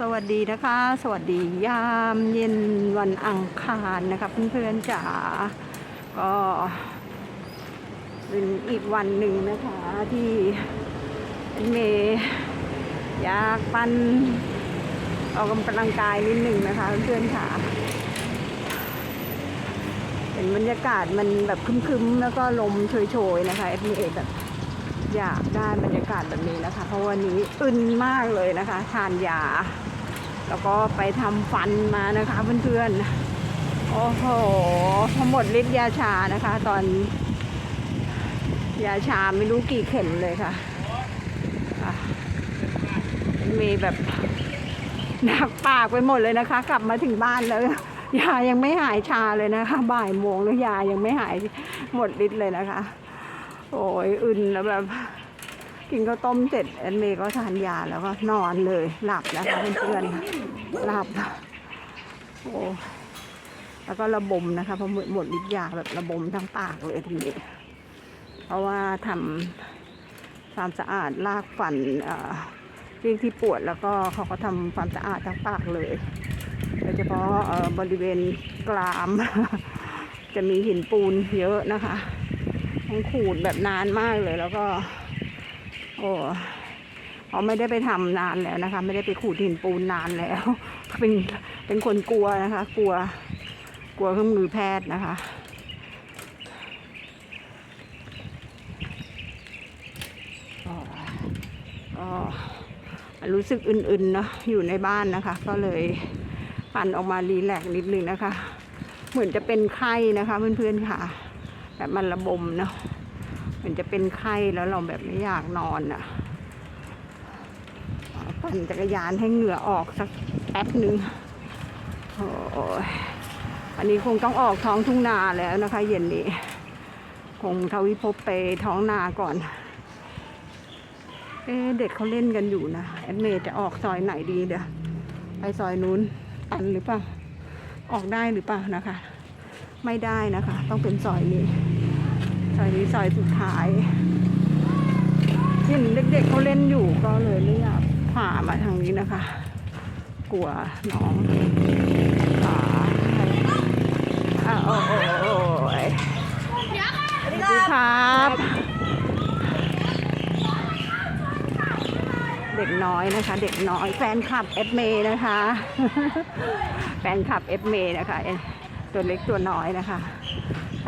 สวัสดีนะคะ สวัสดียามเย็นวันอังคารนะคะเพื่อนๆจ๋าก็เป็นอีกวันหนึ่งนะคะที่เมย์อยากปันออกกำลังกายนิดหนึ่งนะคะเพื่อนๆค่ะเห็นบรรยากาศมันแบบคึมๆ แล้วก็ลมโชยๆนะคะเอฟเอแบบ อยากได้บรรยากาศแบบนี้นะคะ เพราะวันนี้อึนมากเลยนะคะ ทานยา แล้วก็ไปทำฟันมานะคะเพื่อนๆ โอ้โหพอหมดฤทธิ์ยาชานะคะ ตอน ยาชาไม่รู้กี่เข็มเลยค่ะอะมีแบบหนักปากไปหมดเลยนะคะ กลับมาถึงบ้านแล้วยายังไม่หายชาเลยนะคะ บ่ายโมงแล้วยายังไม่หายหมดฤทธิ์เลยนะคะ โอ้ยอึนแล้วแบบ กินข้าวต้มเสร็จแอนเมย์ก็ทานยาแล้วก็นอนเลยหลับนะคะเพื่อนๆหลับโอ้แล้วก็ระบมนะคะเพราะหมดหมดฤทธิ์ยาแบบระบมทั้งปากเลยทีนี้ เพราะว่าทำความสะอาดลากฟันเอ่อที่ที่ปวดแล้วก็เขาก็ทำความสะอาดทั้งปากเลยโดยเฉพาะบริเวณกราม จะมีหินปูนเยอะนะคะ ต้งขูดแบบนานมากเลยแล้วก็ โอ้เขาไม่ได้ไปทำนานแล้วนะคะ ไม่ได้ไปขูดหินปูนนานแล้ว เป็นเป็นคนกลัวนะคะ กลัว กลัวเครื่องมือแพทย์นะคะก็รู้สึกอื่นๆเนาะอยู่ในบ้านนะคะ ก็เลยปั่นออกมารีแลกนิดนึงนะคะ เหมือนจะเป็นไข้นะคะเพื่อนๆค่ะ แบบมันระบมเนาะเหมือนจะเป็นไข้แล้วเราแบบไม่อยากนอนอะ่ะปั่นจักรยานให้เหงื่อออกสักแป๊บหนึ่งโอ้ยอันนี้คงต้องออกท้องทุ่งนาแล้วนะคะ เย็นนี้ คงทวิภพไปท้องนาก่อน เอ๊เด็กเขาเล่นกันอยู่นะ แอดเมย์จะออกซอยไหนดีเดี๋ยว ไปซอยนู้นตันหรือเปล่า ออกได้หรือเปล่านะคะ ไม่ได้นะคะ ต้องเป็นซอยนี้ ซอยนี้ซอยสุดท้ายเห็นเด็กๆเขาเล่นอยู่ก็เลยไม่อยากผ่ามาทางนี้นะคะ กลัวน้องอ่าอ่าโอ้โอ้โอ้ยสวัสดีครับ เด็กน้อยนะคะ เด็กน้อยแฟนคลับเอฟเมนะคะ แฟนคลับเอฟเมนะคะเอ ตัวเล็กตัวน้อยนะคะ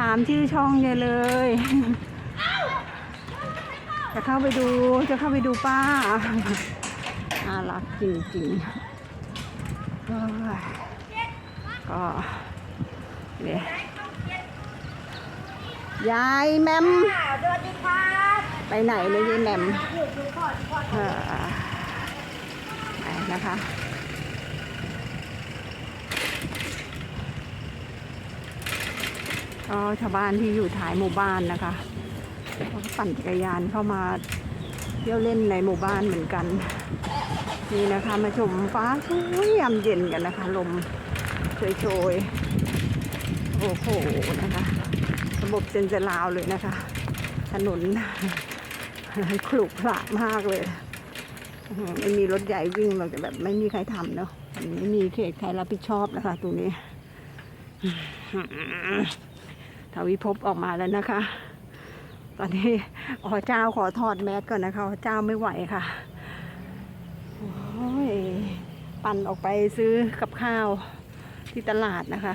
ตามชื่อช่องเนี่ยเลย จะเข้าไปดูจะเข้าไปดูป้าน่ารักจริงๆเอ้ยก็เนี่ยยายแมมสวัสดีครับไปไหนเลยยายแมมอยู่ดูก่อนก่อนเออไปนะคะ ก็ชาวบ้านที่อยู่ท้ายหมู่บ้านนะคะเขาก็ปั่นจักรยานเข้ามาเที่ยวเล่นในหมู่บ้านเหมือนกัน นี่นะคะมาชมฟ้าสวยยามเย็นกันนะคะ ลมโชยๆ โอ้โหนะคะ ระบบเซนเซอร์ลาวเลยนะคะ ถนนขรุขระมากเลยไม่มีรถใหญ่วิ่งเราจะแบบไม่มีใครทำเนาะไม่มีเขตใครรับผิดชอบนะคะตรงนี้ ทวิภพออกมาแล้วนะคะ ตอนนี้อ๋อเจ้าขอถอดแมสก่อนนะคะเจ้าไม่ไหวค่ะโอ้ยปั่นออกไปซื้อกับข้าวที่ตลาดนะคะ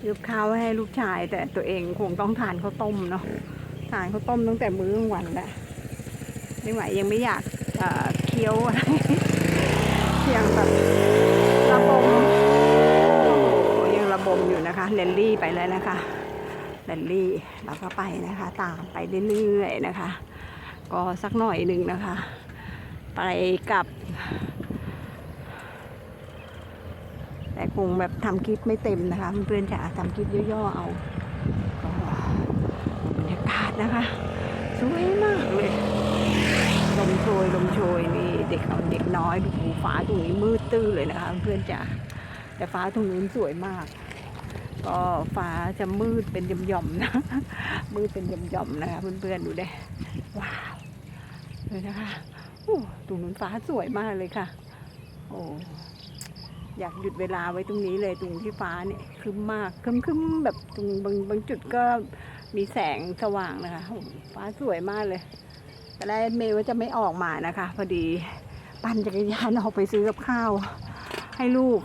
ซื้อกับข้าวให้ลูกชาย แต่ตัวเองคงต้องทานข้าวต้มเนาะทานข้าวต้มตั้งแต่มื้อกลางวันแล้วไม่ไหวยังไม่อยากเเคี้ยวอะไรเพียงแบบระบมโอ้โหยังระบมอยู่ นะคะเลนลี่ไปแล้วนะคะเลนลี่แล้วก็ไปนะคะ ตามไปเรื่อยๆนะคะ ก็สักหน่อยหนึ่งนะคะ ไปกับ แต่คงแบบทำคลิปไม่เต็มนะคะเพื่อนๆจะทำคลิปย่อๆเอาก็บรรยากาศนะคะสวยมากเลยลมโชยลมโชยนี่เด็กเอาเด็กน้อยดูฟ้าตรงนี้มืดตื้อเลยนะคะ เพื่อนจ๋าแต่ฟ้าตรงนู้นสวยมาก ก็ฟ้าจะมืดเป็นย่อมๆนะ มืดเป็นย่อมๆนะคะเพื่อนๆดูได้ว้าวเลยนะคะโอ้ตรงนู้นฟ้าสวยมากเลยค่ะ โอ้อยากหยุดเวลาไว้ตรงนี้เลยตรงที่ฟ้าเนี่ยคึ้มมากคึ้มคึ้มแบบตรงบางบางจุดก็มีแสงสว่างนะคะฟ้าสวยมากเลยแต่แรกเมย์ว่าจะไม่ออกมานะคะ พอดีปั่นจักรยานออกไปซื้อกับข้าวให้ลูก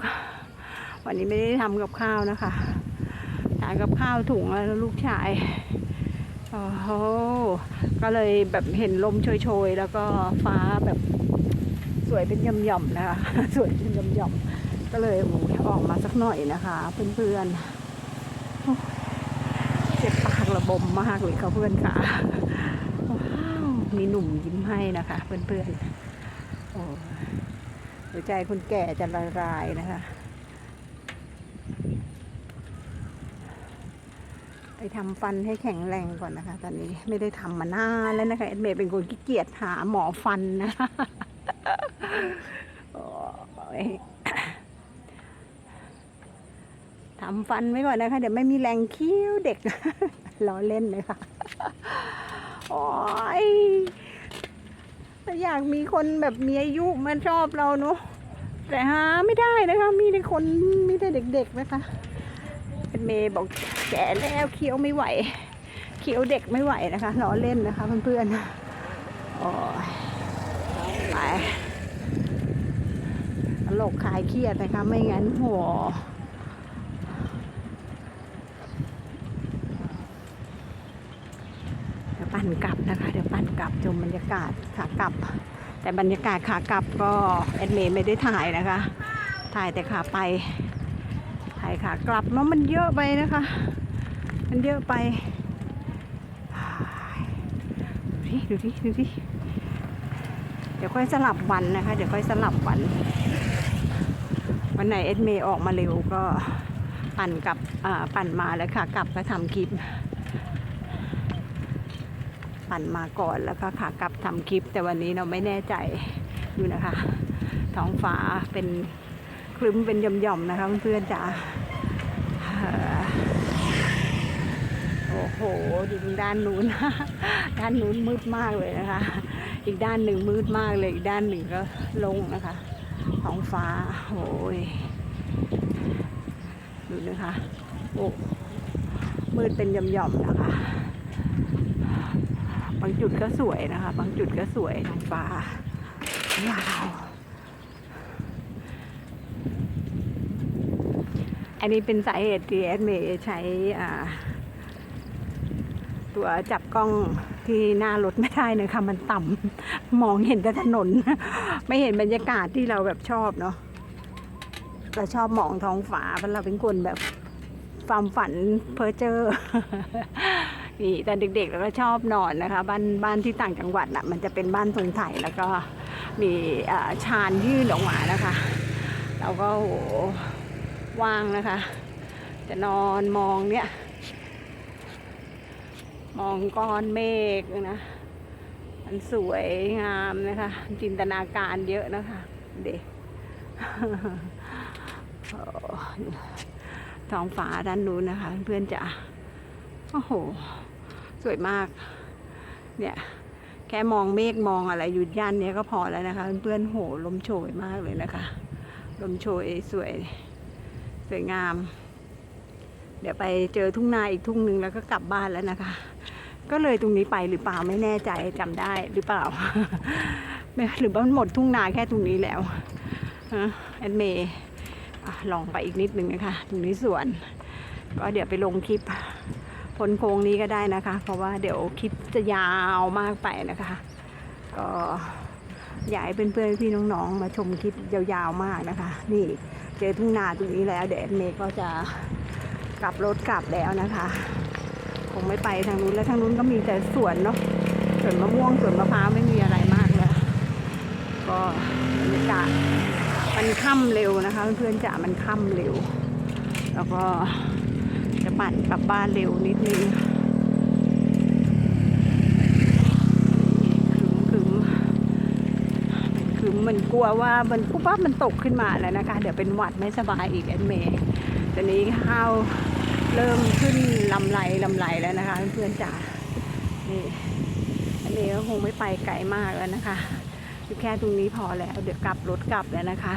วันนี้ไม่ได้ทำกับข้าวนะคะานกับข้าวถุงแล้วลูกชายโอ้โหก็เลยแบบเห็นลมโชยๆ แล้วก็ฟ้าแบบสวยเป็นย่อมๆนะคะสวยเป็นย่อมๆก็เลยอออกมาสักหน่อยนะคะเพื่อนๆเจ็บปากระบมมากเลยค่ะเพื่อนค่ะว้าวมีหนุ่มยิ้มให้นะคะ เพื่อนๆโอ้หัวใจคนแก่จะละลายนะคะ ไปทำฟันให้แข็งแรงก่อนนะคะ ตอนนี้ไม่ได้ทำมานานแล้วนะคะเอ็ดเมย์เป็นคนขี้เกียจหาหมอฟันนะคะทำฟันไว้ก่อนนะคะ เดี๋ยวไม่มีแรงคี้วเด็กล้อเล่นเลยค่ะโอ้ยอยากมีคนแบบมีอายุมาชอบเราเนาะแต่หาไม่ได้นะคะ มีแต่คนมีแต่เด็ก ๆ นะคะเป็นเมย์บอก แก่แล้วเคี้ยวไม่ไหว เคี้ยวเด็กไม่ไหวนะคะล้อเล่นนะคะเพื่อนๆอ้ยไปตลกคลายเครียดนะคะไม่งั้นหัวเดี๋ยวปั่นกลับนะคะ เดี๋ยวปั่นกลับชมบรรยากาศขากลับ แต่บรรยากาศขากลับก็แอดเมย์ไม่ได้ถ่ายนะคะ ถ่ายแต่ขาไป ถ่ายขากลับเนาะมันเยอะไปนะคะ มันเยอะไป ดูดิดูดิดูดิเดี๋ยวค่อยสลับวันนะคะ เดี๋ยวค่อยสลับวัน วันไหนเอ็ดเมย์ออกมาเร็วก็ปั่นกลับปั่นมาแล้วค่ะ กลับก็ทำคลิป ปั่นมาก่อนแล้วก็ขากลับทำคลิป แต่วันนี้เราไม่แน่ใจอยู่นะคะ ท้องฟ้าเป็น คลึ้มเป็นหย่อมๆนะคะเพื่อนๆจ๋าโอ้โหดูทางด้านนู้นด้านนู้นมืดมากเลยนะคะ อีกด้านหนึ่งมืดมากเลย อีกด้านหนึ่งก็ลงนะคะท้องฟ้าโอ้ยดูนะคะโอ้มืดเป็นหย่อมๆนะคะ บางจุดก็สวยนะคะ บางจุดก็สวยท้องฟ้าว้าว อันนี้เป็นสาเหตุที่แอดเมย์ใช้ตัวจับกล้องที่หน้ารถไม่ได้นะคะมันต่ำมองเห็นแต่ถนน ไม่เห็นบรรยากาศที่เราแบบชอบเนาะเราชอบมองท้องฟ้าเพราะเราเป็นคนแบบความฝันเพ้อเจอนี่แต่เด็กๆเราก็ชอบนอนนะคะ บ้านบ้านที่ต่างจังหวัดน่ะมันจะเป็นบ้านทรงไทยแล้วก็มีชานยื่นออกมานะคะ เราก็โห ว่างนะคะ จะนอนมองเนี่ย มองก้อนเมฆนะมันสวยงามนะคะ จินตนาการเยอะนะคะ เด็กท้องฟ้าด้านนู้นนะคะ เพื่อนจ๋าโอ้โห สวยมาก เนี่ย แค่มองเมฆมองอะไรอยู่ย่านเนี้ยก็พอแล้วนะคะ เพื่อนๆโหลมโชยมากเลยนะคะ ลมโชยสวย สวยงาม เดี๋ยวไปเจอทุ่งนาอีกทุ่งหนึ่งแล้วก็กลับบ้านแล้วนะคะ ก็เลยตรงนี้ไปหรือเปล่าไม่แน่ใจจำได้หรือเปล่าไม่หรือว่ามันหมดทุ่งนาแค่ตรงนี้แล้วฮะแอดเมย์ลองไปอีกนิดนึงนะคะ ตรงนี้สวน ก็เดี๋ยวไปลงคลิปพ้นโค้งนี้ก็ได้นะคะ เพราะว่าเดี๋ยวคลิปจะยาวมากไปนะคะ ก็อยากให้เพื่อนๆพี่น้องๆ มาชมคลิปยาวๆมากนะคะ นี่ เจอทุ่งนาตรงนี้แล้วเดี๋ยวแอดเมย์ก็จะกลับรถกลับแล้วนะคะ คงไม่ไปทางนู้นแล้วทางนู้นก็มีแต่สวนเนาะสวนมะม่วงสวนมะพร้าวไม่มีอะไรมากเลยก็บรรยากาศมันค่ำเร็วนะคะเพื่อนๆจ๋ามันค่ำเร็ว แล้วก็จะปั่นกลับบ้านเร็วนิดนึงคึมคึ มันกลัวว่ามันปุ๊บปั๊บมันตกขึ้นมาแล้วนะคะ เดี๋ยวเป็นหวัดไม่สบายอีกแอนเมย์ตอนนี้ข้าวเริ่มขึ้นลำไรลำไรแล้วนะคะ เพื่อนๆจ๋านี่อันนี้ก็คงไม่ไปไกลมากแล้วนะคะอยู่แค่ตรงนี้พอแล้ว เดี๋ยวกลับรถกลับแล้วนะคะ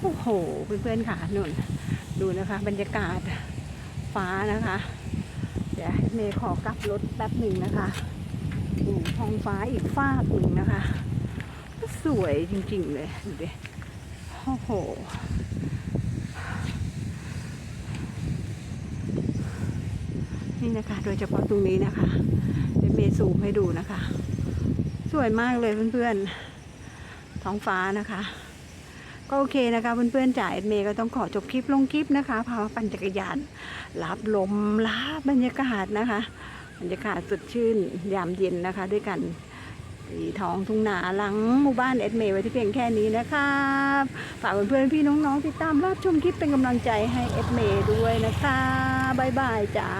โอ้โหเพื่อนๆค่ะนุ่นดูนะคะ บรรยากาศฟ้านะคะ เดี๋ยวเมย์ขอกลับรถแป๊บหนึ่งนะคะดูท้องฟ้าอีกฟากหนึ่งนะคะ สวยจริงๆเลยดูดิโอ้โหนี่นะคะ โดยเฉพาะตรงนี้นะคะเดี๋ยวเมย์ซูมให้ดูนะคะ สวยมากเลยเพื่อนๆ ท้องฟ้านะคะ ก็โอเคนะคะเพื่อนๆจ่ายเมย์ก็ต้องขอจบคลิปลงคลิปนะคะพาปั่นจักรยาน รับลมรับบรรยากาศนะคะ บรรยากาศสดชื่นยามเย็นนะคะ ด้วยกัน สีท้องทุ่งนาหลังหมู่บ้านเอ็ดเมย์ไว้ที่เพียงแค่นี้นะครับฝากเพื่อนๆพี่น้องๆติดตามรับชมคลิปเป็นกำลังใจให้เอ็ดเมย์ด้วยนะคะบายบายจ้า